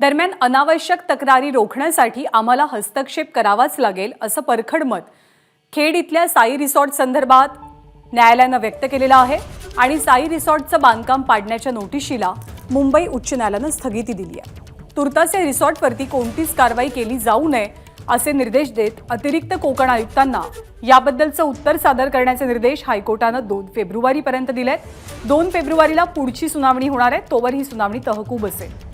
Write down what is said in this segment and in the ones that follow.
दरम्यान अनावश्यक तक्रारी रोखण्यासाठी आम्हाला हस्तक्षेप करावाच लागेल असं परखड मत खेड इथल्या साई रिसॉर्ट संदर्भात न्यायालयानं व्यक्त केलेलं आहे आणि साई रिसॉर्टचं बांधकाम पाडण्याच्या नोटिशीला मुंबई उच्च न्यायालयानं स्थगिती दिली आहे. तुर्तास या रिसॉर्टवरती कोणतीच कारवाई केली जाऊ नये असे निर्देश देत अतिरिक्त कोकण आयुक्तांना याबद्दलचं उत्तर सादर करण्याचे निर्देश हायकोर्टानं दोन फेब्रुवारीपर्यंत दिलेत. दोन फेब्रुवारीला पुढची सुनावणी होणार आहे तोवर ही सुनावणी तहकूब असेल.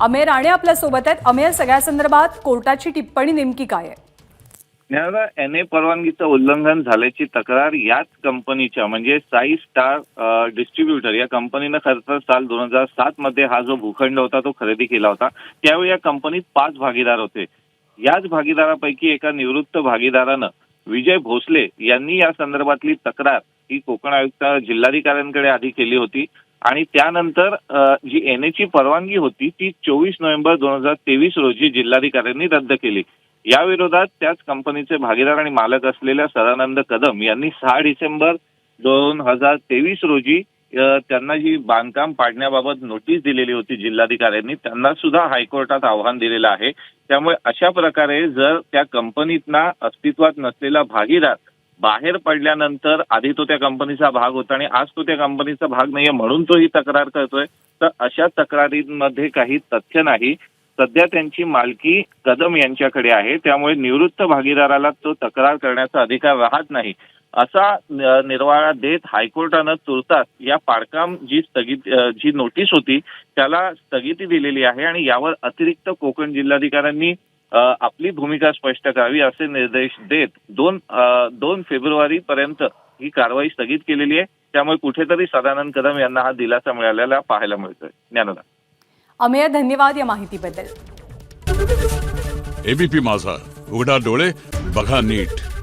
अमेय राणे आपल्यासोबत आहेत. अमेय सगळ्या संदर्भात कोर्टाची टिप्पणी नेमकी काय आहे? न्यायालय एन ए परवानगीचं उल्लंघन झाल्याची तक्रार याच कंपनीच्या म्हणजे साई स्टार डिस्ट्रीब्युटर या कंपनीनं खरं तर साल दोन हजार सात मध्ये हा जो भूखंड होता तो खरेदी केला होता. त्यावेळी या कंपनीत पाच भागीदार होते. याच भागीदारापैकी एका निवृत्त भागीदारानं विजय भोसले यांनी या संदर्भातली तक्रार ही कोकण आयुक्त जिल्हाधिकाऱ्यांकडे आधी केली होती. आणि त्यानंतर जी एन एची परवानगी होती ती चोवीस नोव्हेंबर दोन हजार तेवीस रोजी जिल्हाधिकाऱ्यांनी रद्द केली. या विरोधात त्याच कंपनीचे भागीदार आणि मालक असलेल्या सदानंद कदम यांनी सहा डिसेंबर दोन हजार तेवीस रोजी त्यांना जी बांधकाम पाडण्याबाबत नोटीस दिलेली होती जिल्हाधिकाऱ्यांनी त्यांना सुद्धा हायकोर्टात आव्हान दिलेलं आहे. त्यामुळे अशा प्रकारे जर त्या कंपनीतना अस्तित्वात नसलेला भागीदार बाहेर पडल्यानंतर आधी तो त्या कंपनीचा भाग होता आणि आज तो त्या कंपनीचा भाग नाहीये म्हणून तो ही तक्रार करतोय. तर अशा तक्रारींमध्ये काही तथ्य नाही. सध्या त्यांची मालकी कदम यांच्याकडे आहे. त्यामुळे निवृत्त भागीदाराला तो तक्रार करण्याचा अधिकार राहत नाही. असा निर्वाळा देत हायकोर्टानं तुर्तास या पाडकाम जी स्थगित जी नोटीस होती त्याला स्थगिती दिलेली आहे आणि यावर अतिरिक्त कोकण जिल्हाधिकाऱ्यांनी आपली भूमिका स्पष्ट करावी असे निर्देश देत दोन दोन फेब्रुवारी पर्यंत ही कारवाई स्थगित केलेली आहे. त्यामुळे कुठेतरी सदानंद कदम यांना हा दिलासा मिळालेला पाहायला मिळतोय. ज्ञानदा अमेय धन्यवाद या माहितीबद्दल. एबीपी माझा. उघडा डोळे बघा नीट.